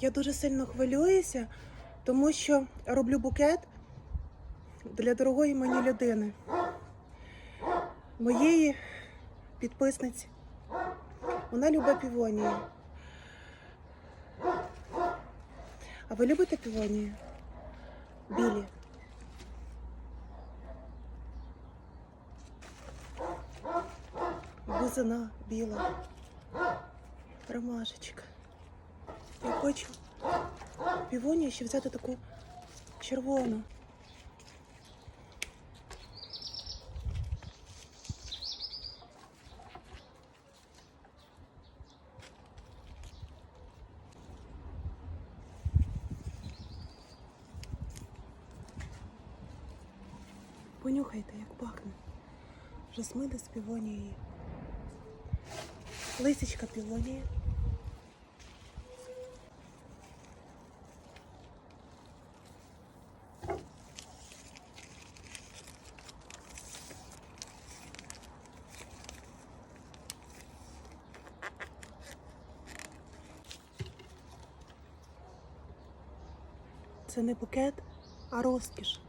Я дуже сильно хвилююся, тому що роблю букет для дорогої мені людини, моєї підписниці. Вона любить півонії. А ви любите півонії? Білі. Бузина біла. Ромашечка. Хочу півонію ще взяти таку червону. Понюхайте, як пахне. Жасмини з півонією. Лисичка півонії. Це не букет, а розкіш.